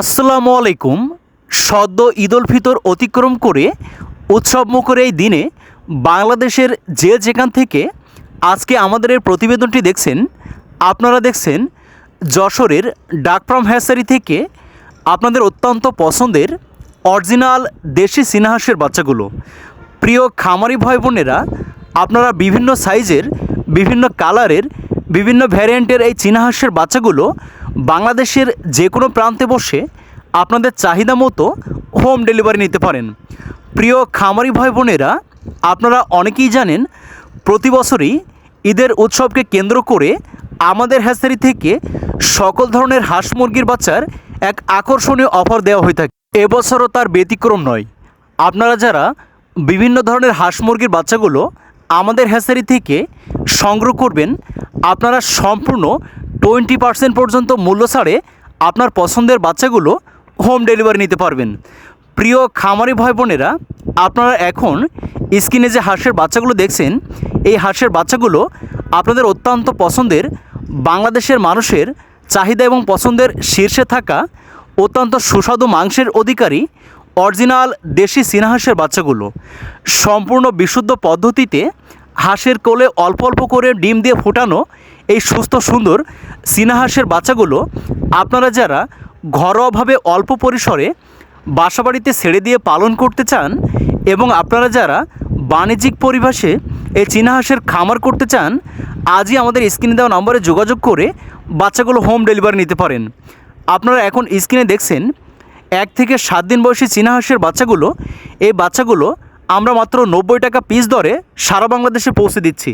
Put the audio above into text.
আসসালামু আলাইকুম। সদ্য ঈদ উল ফিতর অতিক্রম করে উৎসবমুখর এই দিনে বাংলাদেশের যে যেখান থেকে আজকে আমাদের এই প্রতিবেদনটি দেখছেন, আপনারা দেখছেন যশোরের ডাকফ্রাম হ্যাসারি থেকে আপনাদের অত্যন্ত পছন্দের অরিজিনাল দেশি সিনহাসের বাচ্চাগুলো। প্রিয় খামারি ভাই বোনেরা, আপনারা বিভিন্ন সাইজের, বিভিন্ন কালারের, বিভিন্ন ভ্যারিয়েন্টের এই চীনাহাঁসের বাচ্চাগুলো বাংলাদেশের যে কোনো প্রান্তে বসে আপনাদের চাহিদা মতো হোম ডেলিভারি নিতে পারেন। প্রিয় খামারি ভাই বোনেরা, আপনারা অনেকেই জানেন, প্রতি বছরই ঈদের উৎসবকে কেন্দ্র করে আমাদের হ্যাচারি থেকে সকল ধরনের হাঁস মুরগির বাচ্চার এক আকর্ষণীয় অফার দেওয়া হয়ে থাকে। এবছরও তার ব্যতিক্রম নয়। আপনারা যারা বিভিন্ন ধরনের হাঁস মুরগির বাচ্চাগুলো আমাদের হ্যাচারি থেকে সংগ্রহ করবেন, আপনারা সম্পূর্ণ টোয়েন্টি পার্সেন্ট পর্যন্ত মূল্য ছাড়ে আপনার পছন্দের বাচ্চাগুলো হোম ডেলিভারি নিতে পারবেন। প্রিয় খামারি ভাই বোনেরা, আপনারা এখন স্ক্রিনে যে হাঁসের বাচ্চাগুলো দেখছেন, এই হাঁসের বাচ্চাগুলো আপনাদের অত্যন্ত পছন্দের, বাংলাদেশের মানুষের চাহিদা এবং পছন্দের শীর্ষে থাকা অত্যন্ত সুস্বাদু মাংসের অধিকারী অরিজিনাল দেশি চীনাহাঁসের বাচ্চাগুলো। সম্পূর্ণ বিশুদ্ধ পদ্ধতিতে হাঁসের কোলে অল্প অল্প করে ডিম দিয়ে ফোটানো এই সুস্থ সুন্দর চীনাহাঁসের বাচ্চাগুলো, আপনারা যারা ঘরোয়াভাবে অল্প পরিসরে বাসাবাড়িতে ছেড়ে দিয়ে পালন করতে চান এবং আপনারা যারা বাণিজ্যিক পরিভাষে এই চীনাহাঁসের খামার করতে চান, আজই আমাদের স্ক্রিনে দেওয়া নম্বরে যোগাযোগ করে বাচ্চাগুলো হোম ডেলিভারি নিতে পারেন। আপনারা এখন স্ক্রিনে দেখছেন, এক থেকে সাত দিন বয়সী চীনা হাঁসের বাচ্চাগুলো, এই বাচ্চাগুলো আমরা মাত্র নব্বই টাকা পিস দরে সারা বাংলাদেশে পৌঁছে দিচ্ছি।